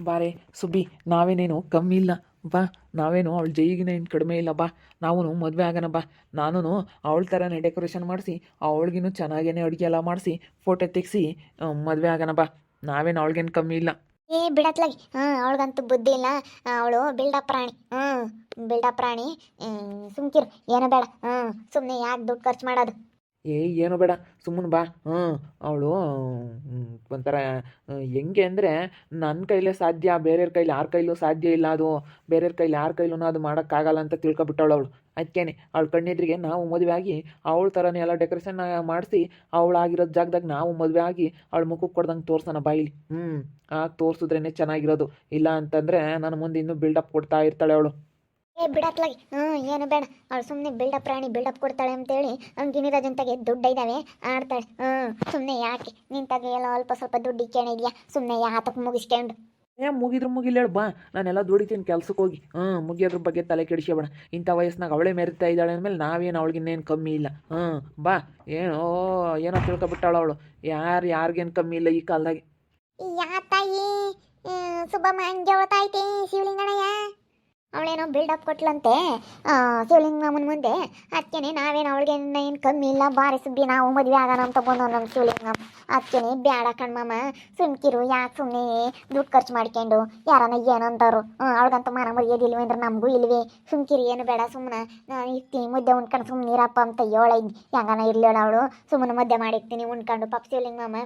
ಬಾರೆ, ಸುಬ್ಬಿ, ನಾವೇನೇನು? ಕಮ್ಮಿ ಇಲ್ಲ. ಬಾ, ನಾವೇನು? ಅವಳು ಜೈಗಿನ ಏನು ಕಡಿಮೆ ಇಲ್ಲ. ಬಾ ನಾವು ಮದುವೆ ಆಗೋಣ. ಬಾ ನಾನು ಅವಳ ಥರನೇ ಡೆಕೋರೇಷನ್ ಮಾಡಿಸಿ, ಅವಳಿಗಿನ್ನೂ ಚೆನ್ನಾಗೇನೆ ಅಡುಗೆ ಎಲ್ಲ ಮಾಡಿಸಿ ಫೋಟೋ ತೆಗೆಸಿ ಮದುವೆ ಆಗೋಣ. ಬಾ, ನಾವೇನು ಅವಳಿಗೇನು ಕಮ್ಮಿ ಇಲ್ಲ. ಏ, ಬಿಡತ್ಲಾಗಿ. ಹಾಂ ಅವಳಿಗಂತೂ ಬುದ್ಧಿ ಇಲ್ಲ. ಅವಳು ಬಿಲ್ಡಪ್ ಪ್ರಾಣಿ. ಹ್ಞೂ ಬಿಲ್ಡಪ್ ಪ್ರಾಣಿ. ಸುಮ್ಕಿರು. ಏನೋ ಬೇಡ. ಹ್ಞೂ ಸುಮ್ಮನೆ ಯಾಕೆ ದುಡ್ಡು ಖರ್ಚು ಮಾಡೋದು? ಏ, ಏನು ಬೇಡ, ಸುಮ್ಮನೆ ಬಾ. ಹ್ಞೂ, ಅವಳು ಒಂಥರ ಹೆಂಗೆ ಅಂದರೆ ನನ್ನ ಕೈಲೇ ಸಾಧ್ಯ, ಬೇರೆಯವ್ರ ಕೈಲಿ ಯಾರ ಕೈಲೂ ಸಾಧ್ಯ ಇಲ್ಲ ಅದು. ಬೇರೆಯವ್ರ ಕೈಲಿ ಯಾರ ಕೈಲೂ ಅದು ಮಾಡೋಕ್ಕಾಗಲ್ಲ ಅಂತ ತಿಳ್ಕೊಬಿಟ್ಟವಳು ಅವಳು. ಅದಕ್ಕೇನೆ ಅವಳು ಕಣ್ಣೆದ್ರಿಗೆ ನಾವು ಮದುವೆ ಆಗಿ ಅವಳ ಥರನೇ ಎಲ್ಲ ಡೆಕೋರೇಷನ್ ಮಾಡಿಸಿ ಅವಳಾಗಿರೋ ಜಾಗದಾಗ ನಾವು ಮದುವೆ ಆಗಿ ಅವಳ ಮುಖಕ್ಕೆ ಕೊಡ್ದಂಗೆ ತೋರ್ಸೋಣ ಬಾಯಿಲಿ. ಹ್ಞೂ ಆಗ ತೋರಿಸಿದ್ರೇ ಚೆನ್ನಾಗಿರೋದು. ಇಲ್ಲ ಅಂತಂದರೆ ನನ್ನ ಮುಂದೆ ಇನ್ನೂ ಬಿಲ್ಡಪ್ ಕೊಡ್ತಾ ಇರ್ತಾಳೆ ಅವಳು. ಏ ಬಿಡತ್ಲಾಗಿ. ಹ್ಞೂ ಏನು ಬೇಡ. ಅವಳು ಸುಮ್ಮನೆ ಬಿಲ್ಡಪ್ ಪ್ರಾಣಿ ಬಿಲ್ಡಪ್ ಕೊಡ್ತಾಳೆ ಅಂತೇಳಿ ಅವ್ನು ಗಿಣಿರಾಜಂತಾಗೆ ದುಡ್ಡು ಇದ್ದಾವೆ ಆಡ್ತಾಳೆ. ಹ್ಞೂ ಸುಮ್ಮನೆ ಯಾಕೆ? ನಿಂತಾಗೆ ಎಲ್ಲ ಅಲ್ಪ ಸ್ವಲ್ಪ ದುಡ್ಡು ಇಕ್ಕೇಣ ಇದೆಯಾ? ಸುಮ್ಮನೆ ಯಾತಕ್ಕೆ ಮುಗಿಸ್ಕೊಂಡು ಏ ಮುಗಿದ್ರು ಮುಗಿಲ್ಲ ಹೇಳು ಬಾ. ನಾನೆಲ್ಲ ದುಡಿತೀನಿ ಕೆಲ್ಸಕ್ಕೆ ಹೋಗಿ. ಹಾಂ ಮುಗಿಯೋದ್ರ ಬಗ್ಗೆ ತಲೆ ಕೆಡಿಸ್ಕೋಬೇಡ ಇಂಥ ವಯಸ್ಸಿನಾಗ ಅವಳೇ ಮೆರಿತಾ ಇದ್ದಾಳೆ ಅಂದಮೇಲೆ ನಾವೇನು ಅವಳಿಗಿನ್ನೇನು ಕಮ್ಮಿ ಇಲ್ಲ. ಹಾಂ ಬಾ. ಏನೋ ಏನೋ ತಿಳ್ಕೊಬಿಟ್ಟಾಳ ಅವಳು. ಯಾರು ಯಾರಿಗೇನು ಕಮ್ಮಿ ಇಲ್ಲ ಈ ಕಾಲದಾಗೆ. ಯಾ ತಾಯಿ ಸುಬ್ಬಮ್ಮ ಹಂಗೆ ಅವಳೇನೋ ಬಿಲ್ಡಪ್ ಕೊಟ್ಲಂತೆ ಶಿವಲಿಂಗಮ್ಮನ ಮುಂದೆ. ಅದಕ್ಕೇನೆ ನಾವೇನು ಅವಳಿಗೆ ಏನು ಕಮ್ಮಿ ಇಲ್ಲ, ಬಾರಿ ಸುಬ್ಬಿ ನಾವು ಮದುವೆ ಆಗೋಣ ಅಂತ ಬಂದವ್ ನಮ್ಮ ಶಿವಲಿಂಗಮ್ಮ ಅದಕ್ಕೇನೆ ಬ್ಯಾಡ ಕಣ್ಮಮ್ಮ ಸುಮ್ಕಿರು, ಯಾಕೆ ಸುಮ್ಮನೆ ದುಡ್ಡು ಖರ್ಚು ಮಾಡ್ಕೊಂಡು? ಯಾರನ್ನ ಏನಂತಾರು ಅವಳಿಗಂತ ಮಾನ ಇಲ್ವೇ ಅಂದ್ರೆ ನಮಗೂ ಇಲ್ವೇ. ಸುಮ್ಕಿರಿ, ಏನು ಬೇಡ ಸುಮ್ಮನೆ ನಾನು ಇರ್ತೀನಿ ಮುದ್ದೆ ಉಣ್ಕೊಂಡು ಸುಮ್ಮನೆ ನೀರಪ್ಪ ಅಂತ ಹೇಳೈದ್. ಹೆಂಗನ ಇರ್ಲಿಲ್ಲ ಅವಳು. ಸುಮ್ಮನೆ ಮದ್ದೆ ಮಾಡಿರ್ತೀನಿ, ಉಣ್ಕೊಂಡು. ಪಾಪ ಶಿವಲಿಂಗಮ್ಮ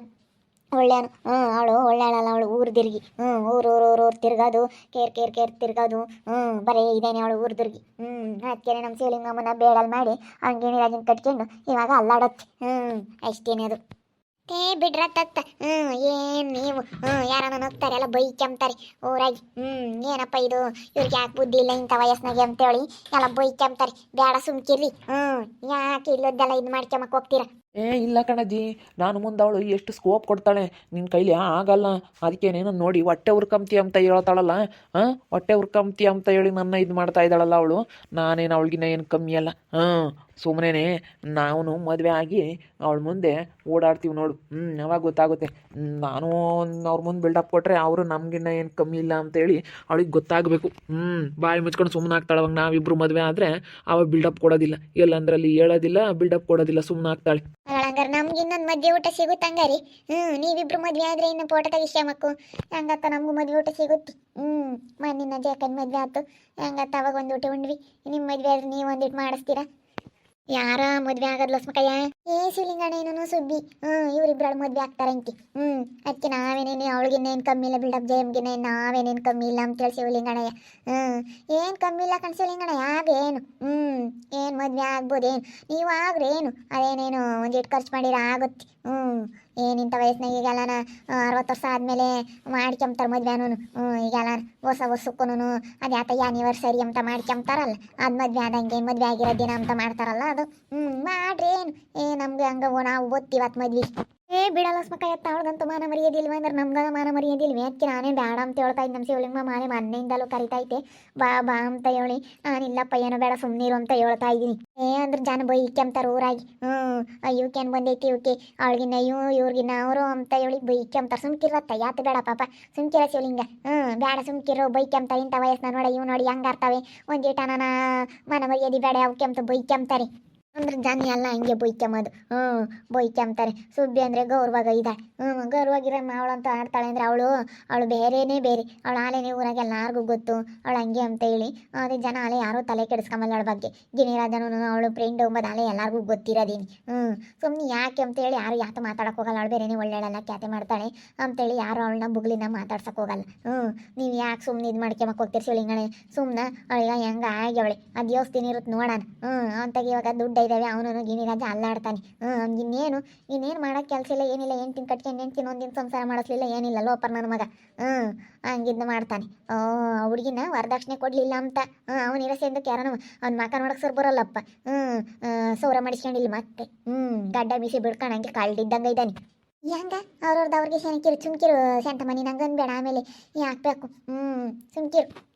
ಒಳ್ಳೆಯನು ಹ್ಞೂ ಅವಳು ಒಳ್ಳೆಯಳಲ್ಲ ಅವಳು ಊರು ತಿರುಗಿ. ಹ್ಞೂ ಊರು ಊರು ಊರು ಊರು ತಿರ್ಗೋದು, ಕೇರ್ ಕೇರ್ ಕೇರ್ ತಿರ್ಗೋದು. ಹ್ಞೂ ಬರೀ ಇದೇನೆ ಅವಳು ಊರು ತಿರುಗಿ. ಹ್ಞೂ ಅದಕ್ಕೆ ನಮ್ಮ ಶಿವಲಿಂಗಮ್ಮನ ಬೇಡಲ್ ಮಾಡಿ ಹಂಗೇನಿ ರಾಜನ್ ಕಟ್ಕೊಂಡು ಇವಾಗ ಅಲ್ಲಾಡತ್ತೆ ಹ್ಞೂ ಅಷ್ಟೇನೇ ಅದು. ಏ, ಬಿಡ್ರ ತತ್ತ. ಹ್ಞೂ ಏನು ನೀವು? ಹ್ಞೂ ಯಾರನ್ನ ಹೋಗ್ತಾರೆ ಎಲ್ಲ ಬೈಕೆಂಬ್ತಾರೆ ಊರಾಗಿ. ಹ್ಞೂ ಏನಪ್ಪ ಇದು? ಇವ್ರಿಗೆ ಯಾಕೆ ಬುದ್ಧಿ ಇಲ್ಲ ಇಂಥ ವಯಸ್ಸಿನಾಗೆ ಅಂತೇಳಿ ಎಲ್ಲ ಬೈಕೆಂಬ್ತಾರೆ ಬೇಡ ಸುಮ್ಕಿರ್ರಿ. ಹ್ಞೂ ಯಾಕೆ ಇಲ್ಲದ್ದೆಲ್ಲ ಇದು ಮಾಡ್ಕೊಂಬಕ್ಕೆ ಹೋಗ್ತೀರಾ? ಏ, ಇಲ್ಲ ಕಣಜ್ಜಿ. ನಾನು ಮುಂದೆ ಅವಳು ಎಷ್ಟು ಸ್ಕೋಪ್ ಕೊಡ್ತಾಳೆ. ನಿನ್ನ ಕೈಲಿ ಆಗಲ್ಲ. ಅದಕ್ಕೇನೇನೋ ನೋಡಿ, ಹೊಟ್ಟೆ ಉರ್ಕಂತಿ ಅಂತ ಹೇಳ್ತಾಳಲ್ಲ. ಹಾಂ ಹೊಟ್ಟೆ ಉರ್ಕಂತಿ ಅಂತ ಹೇಳಿ ನನ್ನ ಇದು ಮಾಡ್ತಾ ಇದ್ದಾಳಲ್ಲ ಅವಳು. ನಾನೇನು ಅವಳಿಗಿನ್ನ ಏನು ಕಮ್ಮಿ ಅಲ್ಲ. ಹಾಂ ಸುಮ್ಮನೆ ನಾವು ಮದುವೆ ಆಗಿ ಅವಳ ಮುಂದೆ ಓಡಾಡ್ತೀವಿ ನೋಡು. ಹ್ಞೂ ಯಾವಾಗ ಗೊತ್ತಾಗುತ್ತೆ. ನಾನು ಅವ್ರ ಮುಂದೆ ಬಿಲ್ಡಪ್ ಕೊಟ್ಟರೆ ಅವರು ನಮಗಿನ್ನ ಏನು ಕಮ್ಮಿ ಇಲ್ಲ ಅಂತೇಳಿ ಅವಳಿಗೆ ಗೊತ್ತಾಗಬೇಕು. ಹ್ಞೂ ಬಾಯಿ ಮುಚ್ಕೊಂಡು ಸುಮ್ಮನೆ ಆಗ್ತಾಳೆ ಅವಾಗ ನಾವಿಬ್ಬರು ಮದುವೆ ಆದರೆ ಅವಾಗ ಬಿಲ್ಡಪ್ ಕೊಡೋದಿಲ್ಲ. ಎಲ್ಲಂದ್ರಲ್ಲಿ ಹೇಳೋದಿಲ್ಲ ಬಿಲ್ಡಪ್ ಕೊಡೋದಿಲ್ಲ ಸುಮ್ಮನೆ ಆಗ್ತಾಳೆ. ನಮ್ಗೆ ಇನ್ನೊಂದು ಮದ್ವೆ ಊಟ ಸಿಗುತ್ತಂಗಾರಿ ಹ್ಞೂ ನೀವಿಬ್ರು ಮದ್ವೆ ಆದ್ರೆ ಇನ್ನು ಫೋಟೋ ಇಷ್ಟ ಮಕ್ಕು. ಹೆಂಗತ್ತ ನಮಗೂ ಮದ್ವೆ ಊಟ ಸಿಗುತ್ತೆ. ಹ್ಞೂ ಮಣ್ಣಿನ ಜೇಕನ್ ಮದ್ವೆ ಆಯ್ತು ಹೆಂಗತ್ತ ಅವಾಗ ಒಂದು ಊಟ ಉಂಡ್ವಿ. ನಿಮ್ಮ ಮದ್ವೆ ಆದ್ರೆ ನೀವು ಒಂದಿಟ್ಟು ಮಾಡಿಸ್ತೀರಾ? ಯಾರ ಮದ್ವೆ ಆಗದ್ಲ ಸ್ಮಕಯ್ಯ ಏ ಶಿವಲಿಂಗಣ್ಣ ಏನೋ ಸುದ್ದಿ ಹ್ಮ್ ಇವರಿಬ್ರಾಳು ಮದ್ವೆ ಆಗ್ತಾರಂತಿ ಹ್ಮ್ ಅದಕ್ಕೆ ನಾವೇನೇನು ಅವಳಿಗಿನ್ನೇನು ಕಮ್ಮಿ ಇಲ್ಲ ಬಿಲ್ಡಪ್ ಜಯಮ್ಗಿನ ನಾವೇನೇನು ಕಮ್ಮಿ ಇಲ್ಲ ಅಂತೇಳಿ ಶಿವಲಿಂಗಣ್ಣಯ್ಯ. ಹ್ಮ್, ಏನ್ ಕಮ್ಮಿ ಇಲ್ಲ ಕಣ್ ಶಿವಲಿಂಗಣ್ಣಯ್ಯ ಆಗೇನು ಹ್ಮ್, ಏನ್ ಮದ್ವೆ ಆಗ್ಬೋದೇನು? ನೀವು ಆಗ್ರೇನು? ಅದೇನೇನು ಒಂದಿಟ್ಟು ಖರ್ಚು ಮಾಡಿರ ಆಗುತ್ತೆ. ಹ್ಞೂ ಏನಿಂಥ ವಯಸ್ಸಿನಾಗ ಎಲ್ಲಾನ ಅರವತ್ತು ವರ್ಷ ಆದಮೇಲೆ ಮಾಡ್ಕೊಂತಾರೆ ಅನ್ನೋನು. ಹ್ಞೂ ಈಗೆಲ್ಲ ಹೊಸ ವರ್ಷಕ್ಕೂನು ಅದು ಯಾತ ಆ್ಯನಿವರ್ಸರಿ ಅಂತ ಮಾಡ್ಕೊಂತಾರಲ್ಲ ಅದು ಮದ್ವೆ ಆದಂಗೆ ಮದ್ವೆ ಆಗಿರೋ ದಿನ ಅಂತ ಮಾಡ್ತಾರಲ್ಲ ಅದು. ಹ್ಞೂ ಮಾಡ್ರಿ ಏನು ಏ, ನಮ್ಗೆ ಹಂಗ ನಾವು ಓದ್ತೀವಿ ಮದ್ವೆ ಬಿಡಲ್ಲ ಸ್ಮಕ ಎತ್ತ ಅವಳಿಗಂತೂ ಮಾನ ಮರ್ಯಾದಿಲ್ವ ಅಂದ್ರೆ ನಮ್ಗೆ ಮಾನ ಮರ್ಯಾದಿಲ್ವೇ ಅದಕ್ಕೆ ನಾನೇ ಬೇಡ ಅಂತ ಹೇಳ್ತಾ ಇದ್ದೆ ನಮ್ಮ ಶಿವಲಿಂಗ ಮಾನೆ ಮೊನ್ನೆಯಿಂದಲೂ ಕರಿತೈತೆ. ಬಾ ಬಾ ಅಂತ ಹೇಳಿ ನಾನಿಲ್ಲಪ್ಪ ಏನೋ ಬೇಡ ಸುಮ್ಮನಿರು ಅಂತ ಹೇಳ್ತಾ ಇದ್ದೀನಿ. ಏ, ಅಂದ್ರೆ ಜನ ಬೈಕ್ಯಂತಾರ ಊರಾಗಿ. ಹ್ಞೂ ಇವಕ್ಕೇನು ಬಂದೈತಿ ಇವಕ್ಕೆ. ಅವಳಿಗಿನ್ನ ಇವು ಇವ್ರಿಗಿನ್ನ ಅವರು ಅಂತ ಹೇಳಿ ಬೈಕ್ಯಂತಾರ ಸುಮ್ಕಿರತ್ತ ಯಾತ ಬೇಡ ಪಾಪ. ಸುಮ್ಕಿರ ಶಿವಲಿಂಗ ಹ್ಞೂ ಬೇಡ ಸುಮ್ಕಿರೋ. ಬೈಕ್ಯಂತ ಇಂಥ ವಯಸ್ಸನ್ನ ನೋಡಿ, ಇವು ನೋಡಿ ಹೆಂಗಾರ್ತಾವೆ ಒಂದೀಟ ನನ್ನ ಮನ ಮರ್ಯಾದಿ ಬೇಡ ಅವಕ್ಕೆ ಅಂತ ಬೈಕ್ಯಂತಾರೆ ಅಂದ್ರೆ ಜನ ಎಲ್ಲ ಹಂಗೆ ಬೈಕ್ಯಂಬೋದು ಹ್ಞೂ ಬೈಕ್ಯಂತಾರೆ ಸುಬ್ಬಿ ಅಂದರೆ ಗೌರವಾಗ ಇದೆ ಹ್ಞೂ ಗೌರವಾಗಿರೋ ಅವಳಂತ ಆಡ್ತಾಳೆ ಅಂದರೆ ಅವಳು ಅವಳು ಬೇರೆನೇ ಬೇರೆ. ಅವಳು ಆಲೇನೆ ಊರಾಗ ಎಲ್ಲಾರ್ಗೂ ಗೊತ್ತು. ಅವಳು ಹಂಗೆ ಅಂತ ಹೇಳಿ. ಅದೇ ಜನ ಅಲೆ ಯಾರೂ ತಲೆ ಕೆಡಿಸ್ಕೊಂಬಲ್ಲ ಅವಳ ಬಗ್ಗೆ. ಗಿಣಿರಾಜನೂ ಅವಳು ಫ್ರೆಂಡ್ ಒಂಬದು ಅಲೆ ಎಲ್ಲರಿಗೂ ಗೊತ್ತಿರೋದೀನಿ. ಹ್ಞೂ ಸುಮ್ಮನೆ ಯಾಕೆ ಅಂತೇಳಿ ಯಾರು ಯಾತ ಮಾತಾಡಕ್ಕೆ ಹೋಗಲ್ಲ. ಅವಳು ಬೇರೆನೇ ಒಳ್ಳೆಯಲ್ಲ ಕ್ಯಾತೆ ಮಾಡ್ತಾಳೆ ಅಂತೇಳಿ ಯಾರು ಅವಳನ್ನ ಬುಗ್ಲಿನ ಮಾತಾಡ್ಸಕ್ಕೆ ಹೋಗಲ್ಲ. ಹ್ಞೂ ನೀವು ಯಾಕೆ ಸುಮ್ಮನೆ ಇದು ಮಾಡ್ಕೊಂಬಕ್ಕೆ ಹೋಗ್ತೀರಿ ಶಿವಲಿಂಗಣೆ ಸುಮ್ಮನೆ ಅವಳಿಗೆ ಹೆಂಗೆ ಆಗ್ಯವಳೆ? ಅದು ದೇವಸ್ಥಾನ ಇರುತ್ತೆ ನೋಡೋಣ. ಹ್ಞೂ ಅಂತಾಗ ಇವಾಗ ದುಡ್ಡು ಇದ್ದಾವೆ ಅವನು ಗಿಣಿರಾಜ ಅಲ್ಲಾಡ್ತಾನೆ. ಹ್ಞೂ ಇನ್ನೇನು ಇನ್ನೇನು ಮಾಡೋಕ್ಕೆ ಕೆಲಸ ಇಲ್ಲ, ಏನಿಲ್ಲ, ಹೆಂಡ್ತಿನ ಕಟ್ಕೊಂಡು ಹೆಂಡ್ತಿನ ಒಂದಿನ ಸಂಸಾರ ಮಾಡಿಸ್ಲಿಲ್ಲ, ಏನಿಲ್ಲ, ಲೋಪರ್ ನನ್ನ ಮಗ. ಹ್ಞೂ ಹಂಗಿದ್ದು ಮಾಡ್ತಾನೆ. ಓ ಹುಡುಗಿನ ವರದಕ್ಷಿಣೆ ಕೊಡಲಿಲ್ಲ ಅಂತ. ಹ್ಞೂ ಅವನ ಇರಸೆಂದಕ್ಕೆ ಯಾರನು ಅವ್ನ ಮಕ ನೋಡಕ್ಕೆ ಸರ್ ಬರಲ್ಲಪ್ಪ. ಹ್ಞೂ ಸೌರ ಮಾಡಿಸ್ಕೊಂಡಿಲ್ಲ ಮತ್ತೆ. ಹ್ಞೂ ಗಡ್ಡ ಬಿಸಿ ಬಿಡ್ಕೊಂಡು ಕಳ್ದಿದ್ದಂಗೆ ಇದ್ದಾನೆ. ಹೆಂಗ? ಅವ್ರವ್ರದ್ದು ಅವ್ರಿಗೆ ಶನಿಕಿರು ಚುಮ್ಕಿರು ಸೆಂಟ ಮನಿ ನಂಗೆ ಬೇಡ ಆಮೇಲೆ. ಯಾಕೆ ಬೇಕು ಹ್ಞೂ ಸುಮ್ಕಿರು.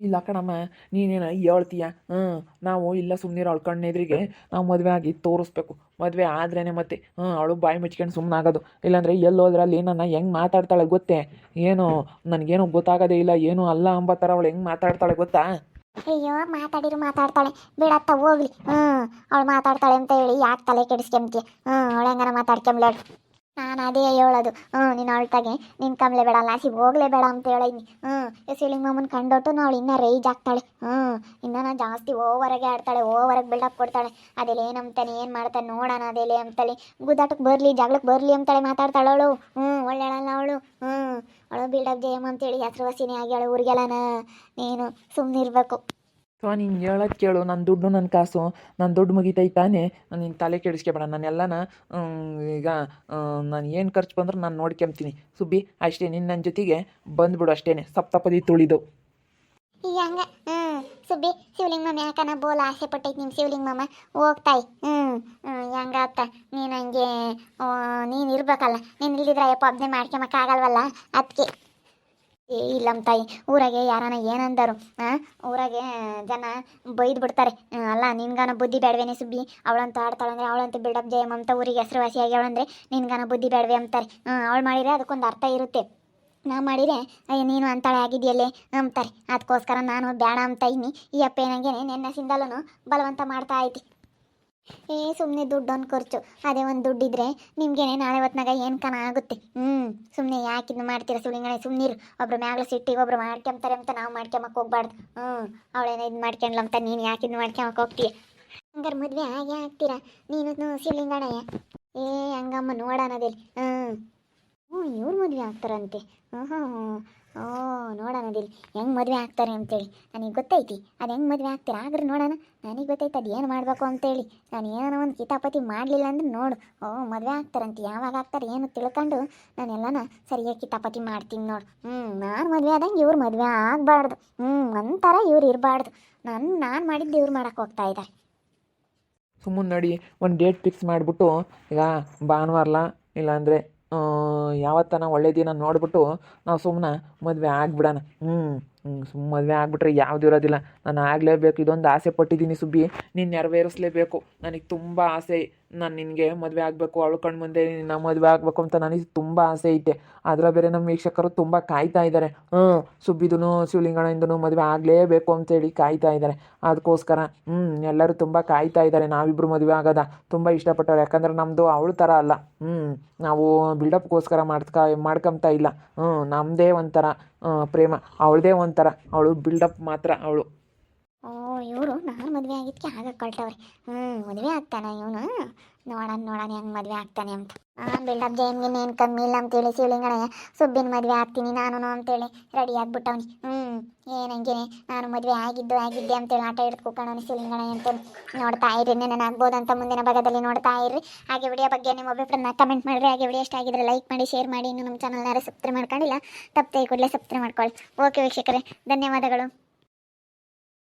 ಇಲ್ಲ ಕಣಮ್ಮ, ನೀನೇನು ಹೇಳ್ತೀಯ? ಹ್ಞೂ, ನಾವು ಇಲ್ಲ ಸುಮ್ಮನಿರೋ ಅವಳ ಕಣ್ಣೆದ್ರಿಗೆ, ನಾವು ಮದುವೆ ಆಗಿ ತೋರಿಸ್ಬೇಕು. ಮದುವೆ ಆದ್ರೇ ಮತ್ತೆ, ಹ್ಞೂ, ಅವಳು ಬಾಯಿ ಮುಚ್ಕೊಂಡು ಸುಮ್ಮನೆ ಆಗೋದು ಇಲ್ಲಾಂದರೆ ಎಲ್ಲೋದ್ರಲ್ಲಿ ನನ್ನ ಹೆಂಗೆ ಮಾತಾಡ್ತಾಳೆ ಗೊತ್ತೇ? ಏನು, ನನಗೇನು ಗೊತ್ತಾಗೋದೇ ಇಲ್ಲ, ಏನು ಅಲ್ಲ ಅಂಬ ಥರ ಅವಳು ಹೆಂಗೆ ಮಾತಾಡ್ತಾಳೆ ಗೊತ್ತಾ? ಅಯ್ಯೋ, ಮಾತಾಡಿರು, ಮಾತಾಡ್ತಾಳೆ. ಬಿಡತ್ತ, ಹೋಗ್ಲಿ. ಹ್ಞೂ, ಅವಳು ಮಾತಾಡ್ತಾಳೆ ಅಂತ ಹೇಳಿ ಯಾಕೆ ತಲೆ ಕೆಡಿಸ್ಕೊಂತೀಯ ಹ್ಞೂ, ಅವಳು ಹೆಂಗಾರ ಮಾತಾಡ್ಕೊಂಬ್ಲ ನಾನು ಅದೇ ಹೇಳೋದು. ಹ್ಞೂ ನೀನು ಅಳ್ತಾಗೆ. ನಿನ್ ಕಮ್ಲೆ ಬೇಡ ಲಾಸಿ ಹೋಗ್ಲೇ ಬೇಡ ಅಂತ ಹೇಳಿದ್ನಿ ಹ್ಞೂ ಸಿಲಿಂಗ್ ಕಂಡೋಟು ಕಂಡೊಟ್ಟು ಅವಳು ಇನ್ನೂ ರೇಜ್ ಆಗ್ತಾಳೆ. ಹ್ಞೂ ಇನ್ನೂ ಜಾಸ್ತಿ ಓವರಾಗೆ ಆಡ್ತಾಳೆ, ಓವರಾಗಿ ಬಿಲ್ಡಪ್ ಕೊಡ್ತಾಳೆ. ಅದೆಲ್ಲ ಏನಂತಾನೆ ಏನು ಮಾಡ್ತಾನೆ ನೋಡೋಣ ಅದೆಲ್ಲ ಅಂತಾಳೆ ಗುದ್ದಾಟಕ್ಕೆ ಬರಲಿ ಜಗಳಕ್ಕೆ ಬರಲಿ ಅಂತಾಳೆ ಮಾತಾಡ್ತಾಳೆ ಅವಳು. ಹ್ಞೂ ಒಳ್ಳೆಳಲ್ಲ ಅವಳು. ಹ್ಞೂ ಅವಳು ಬಿಲ್ಡಪ್ ಜಯಮ್ ಅಂತೇಳಿ ಹೆಸರುವಾಸಿನೇ ಆಗ್ಯಾಳು ಊರಿಗೆಲ್ಲನ. ನೀನು ಸುಮ್ಮನಿರ್ಬೇಕು ಸೊ ನೀನು ಹೇಳೋದು ಕೇಳು ನನ್ನ ದುಡ್ಡು ನನ್ನ ಕಾಸು ನನ್ನ ದುಡ್ಡು ಮುಗಿತೈತಾನೆ ನಿನ್ನ ತಲೆ ಕೆಡಿಸ್ಕೊಬೇಡ ನಾನೆಲ್ಲನ ಈಗ ನಾನು ಏನು ಖರ್ಚು ಬಂದ್ರೆ ನಾನು ನೋಡ್ಕೊಂತೀನಿ ಸುಬ್ಬಿ, ಅಷ್ಟೇ ನಿನ್ನ ನನ್ನ ಜೊತೆಗೆ ಬಂದ್ಬಿಡು ಅಷ್ಟೇ ಸಪ್ತಪದಿ ತುಳಿದು. ಹಂಗ ಹ್ಞೂ ಸುಬ್ಬಿ ಯಾಕನ ಬೋಲ ಆಸೆ ಪಟ್ಟೈತಿ ನಿಮ್ಮ ಶಿವಲಿಂಗ್ ಮಾಮ, ಹೋಗ್ತಾಯಿ ಹ್ಞೂ ಹ್ಞೂ ಹೆಂಗಾತ ನೀನು ಹಂಗೆ ನೀನು ಇರ್ಬೇಕಲ್ಲ, ನೀನು ಇಲ್ಲಿದ್ರೆ ಅಯ್ಯಪ್ಪ ಒಬ್ಬನೇ ಮಾಡ್ಕೊಂಬಕ್ಕಾಗಲ್ವಲ್ಲ ಅದಕ್ಕೆ ಏ ಇಲ್ಲಮ್ಮ ತಾಯಿ, ಊರಾಗೆ ಯಾರನ ಏನಂದರು ಊರಾಗೆ ಜನ ಬೈದು ಬಿಡ್ತಾರೆ. ಅಲ್ಲ, ನಿನ್ಗಾನ ಬುದ್ಧಿ ಬೇಡವೇನೆ ಸುಬ್ಬಿ? ಅವಳಂತ ಆಡ್ತಾಳಂದ್ರೆ ಅವಳಂತ ಬಿಲ್ಡಪ್ ಜಯ ಅಂತ ಊರಿಗೆ ಹೆಸರುವಾಸಿ ಅವಳಂದ್ರೆ ನಿನ್ಗಾನ ಬುದ್ಧಿ ಬೇಡವೆ ಅಂತಾರೆ. ಅವಳು ಮಾಡಿದ್ರೆ ಅದಕ್ಕೊಂದು ಅರ್ಥ ಇರುತ್ತೆ. ನಾ ಮಾಡಿದ್ರೆ ಅಯ್ಯ ನೀನು ಅಂತಾಳೆ, ಆಗಿದೆಯಲ್ಲೇ ಅಂತಾರೆ. ಅದಕ್ಕೋಸ್ಕರ ನಾನು ಬೇಡ ಅಂತ ಇನಿ ಈ ಅಪ್ಪ ಏನಂಗೇನೆ ನೆನ್ನೆ ಸಿಂದಲೂ ಬಲವಂತ ಮಾಡ್ತಾ ಐತಿ. ಏ ಸುಮ್ಮನೆ ದುಡ್ಡೊಂದು ಖರ್ಚು. ಅದೇ ಒಂದು ದುಡ್ಡಿದ್ರೆ ನಿಮ್ಗೇನೆ ನಾಳೆ ಹೊತ್ನಾಗ ಏನು ಕನ ಆಗುತ್ತೆ? ಹ್ಞೂ ಸುಮ್ಮನೆ ಇದು ಮಾಡ್ತೀರಾ ಸುಳಿಂಗಣೆ ಸುಮ್ಮನಿರು ಒಬ್ರು ಮ್ಯಾಗ್ಲ ಸಿಟ್ಟಿ, ಒಬ್ರು ಮಾಡ್ಕೊಂತಾರೆ ಅಂತ ನಾವು ಮಾಡ್ಕೊಂಬಕ್ಕೆ ಹೋಗ್ಬಾರ್ದು. ಹ್ಞೂ ಅವಳೇನ ಇದು ಮಾಡ್ಕೊಂಡ್ಲ ಅಂತ ನೀನು ಇದು ಮಾಡ್ಕೊಂಬಕ್ಕೆ ಹೋಗ್ತೀಯ? ಹಂಗಾರೆ ಮದುವೆ ಹಾಗೆ ಆಗ್ತೀರಾ? ನೀನು ಶಿವಲಿಂಗಣಯ್ಯ ಏ, ಹಂಗಮ್ಮ ನೋಡೋಣದಿಲ್ಲ ಹ್ಞೂ ಹ್ಞೂ ಇವ್ರು ಮದುವೆ ಆಗ್ತಾರಂತೆ. ಹ್ಞೂ ಹ್ಞೂ ಓ ನೋಡೋಣದಿಲ್ಲ ಹೆಂಗೆ ಮದುವೆ ಆಗ್ತಾರೆ ಅಂತೇಳಿ. ನನಗೆ ಗೊತ್ತೈತಿ. ಅದು ಹೆಂಗೆ ಮದುವೆ ಆಗ್ತೀರ? ಆದ್ರೆ ನೋಡೋಣ. ನನಗೆ ಗೊತ್ತೈತೆ ಅದು ಏನು ಮಾಡಬೇಕು ಅಂತೇಳಿ. ನಾನು ಏನೋ ಒಂದು ಕಿತಾಪತಿ ಮಾಡಲಿಲ್ಲ ಅಂದ್ರೆ ನೋಡು. ಓ, ಮದುವೆ ಆಗ್ತಾರಂತೆ. ಯಾವಾಗ ಆಗ್ತಾರೆ ಏನು ತಿಳ್ಕೊಂಡು ನಾನೆಲ್ಲನ ಸರಿಯಾಗಿ ಕಿತಾಪತಿ ಮಾಡ್ತೀನಿ ನೋಡು. ಹ್ಞೂ ನಾನು ಮದುವೆ ಆದಂಗೆ ಇವ್ರು ಮದುವೆ ಆಗಬಾರ್ದು. ಹ್ಞೂ ಒಂಥರ ಇವ್ರು ಇರಬಾರ್ದು. ನನ್ನ ನಾನು ಮಾಡಿದ್ದು ಇವ್ರು ಮಾಡಕ್ಕೆ ಹೋಗ್ತಾ ಇದ್ದಾರೆ ಸುಮ್ಮನೆ ನೋಡಿ, ಒಂದು ಡೇಟ್ ಫಿಕ್ಸ್ ಮಾಡಿಬಿಟ್ಟು, ಈಗ ಭಾನುವಾರಲ್ಲ ಇಲ್ಲಾಂದರೆ ಯಾವತ್ತನ ಒಳ್ಳೆ ದಿನ ನೋಡಿಬಿಟ್ಟು ನಾವು ಸುಮ್ಮನೆ ಮದುವೆ ಆಗ್ಬಿಡೋಣ. ಹ್ಞೂ ಹ್ಞೂ ಸುಮ್ಮನೆ ಮದುವೆ ಆಗ್ಬಿಟ್ರೆ ಯಾವ್ದು ಇರೋದಿಲ್ಲ. ನಾನು ಆಗಲೇಬೇಕು, ಇದೊಂದು ಆಸೆ ಪಟ್ಟಿದ್ದೀನಿ ಸುಬ್ಬಿ. ನೀನು ನೆರವೇರಿಸಲೇಬೇಕು. ನನಗೆ ತುಂಬ ಆಸೆ. ನಾನು ನಿನಗೆ ಮದುವೆ ಆಗಬೇಕು, ಅವಳು ಕಣ್ಣು ಮುಂದೆ ನಿನ್ನ ಮದುವೆ ಆಗಬೇಕು ಅಂತ ನನಗೆ ತುಂಬ ಆಸೆ ಐತೆ. ಅದರ ಬೇರೆ ನಮ್ಮ ವೀಕ್ಷಕರು ತುಂಬ ಕಾಯ್ತಾ ಇದ್ದಾರೆ ಹ್ಞೂ ಸುಬ್ಬಿದೂ ಶಿವಲಿಂಗಣ್ಣಂದೂ ಮದುವೆ ಆಗಲೇಬೇಕು ಅಂತೇಳಿ ಕಾಯ್ತಾ ಇದ್ದಾರೆ ಅದಕ್ಕೋಸ್ಕರ ಹ್ಞೂ ಎಲ್ಲರೂ ತುಂಬ ಕಾಯ್ತಾ ಇದ್ದಾರೆ ನಾವಿಬ್ಬರು ಮದುವೆ ಆಗೋದ. ತುಂಬ ಇಷ್ಟಪಟ್ಟವ್ರು. ಯಾಕಂದ್ರೆ ನಮ್ಮದು ಅವಳ ಥರ ಅಲ್ಲ. ಹ್ಞೂ ನಾವು ಬಿಲ್ಡಪ್ಗೋಸ್ಕರ ಮಾಡ್ಕ ಮಾಡ್ಕೊಂತ ಇಲ್ಲ. ಹ್ಞೂ ನಮ್ಮದೇ ಒಂಥರ. ಪ್ರೇಮ. ಅವಳದೇ ಒಂಥರ. ಅವಳು ಬಿಲ್ಡಪ್ ಮಾತ್ರ ಅವಳು. ಓ, ಇವರು ನಾನು ಮದುವೆ ಆಗಿದ್ದಕ್ಕೆ ಹಾಗೆ ಕಳ್ಟವ್ರಿ ಹ್ಞೂ ಮದುವೆ ಆಗ್ತಾನೆ ಇವನು. ನೋಡೋಣ ನೋಡೋಣ ಹೆಂಗೆ ಮದುವೆ ಆಗ್ತಾನೆ ಅಂತ. ಬಿಲ್ಡಪ್ ಜೈನ್ಗೆ ಏನು ಕಮ್ಮಿ ಇಲ್ಲ ಅಂತೇಳಿ ಶಿವಲಿಂಗಣಯ್ಯ ಸುಬ್ಬಿನ ಮದುವೆ ಆಗ್ತೀನಿ ನಾನು ಅಂತೇಳಿ ರೆಡಿ ಆಗ್ಬಿಟ್ಟವ್ನಿ. ಹ್ಞೂ ಏನಂಗೆ ನಾನು ಮದುವೆ ಆಗಿದ್ದು ಆಗಿದ್ದೆ ಅಂತೇಳಿ ಆಟ ಕೂತ್ಕೊಂಡವನಿ ಶಿವಲಿಂಗಣಯ್ಯ ಅಂತ ನೋಡ್ತಾ ಇರಿ ನಾನು ಆಗ್ಬೋದು ಅಂತ ಮುಂದಿನ ಭಾಗದಲ್ಲಿ ನೋಡ್ತಾ ಇರಿ ಹಾಗೆ ವಿಡಿಯೋ ಬಗ್ಗೆ ನಿಮ್ಮ ಅಭಿಪ್ರಾಯನ ಕಮೆಂಟ್ ಮಾಡಿರಿ. ಹಾಗೆ ವಿಡಿಯೋ ಇಷ್ಟ ಆಗಿದ್ರೆ ಲೈಕ್ ಮಾಡಿ ಶೇರ್ ಮಾಡಿ. ಇನ್ನು ನಮ್ಮ ಚಾನಲ್ನಾರ ಸಬ್ಸ್ಕ್ರೈಬ್ ಮಾಡ್ಕೊಂಡಿಲ್ಲ, ತಪ್ಪದೆ ಕೂಡಲೇ ಸಬ್ಸ್ಕ್ರೈಬ್ ಮಾಡ್ಕೊಳ್ಳಿ. ಓಕೆ ವೀಕ್ಷಕರೇ, ಧನ್ಯವಾದಗಳು.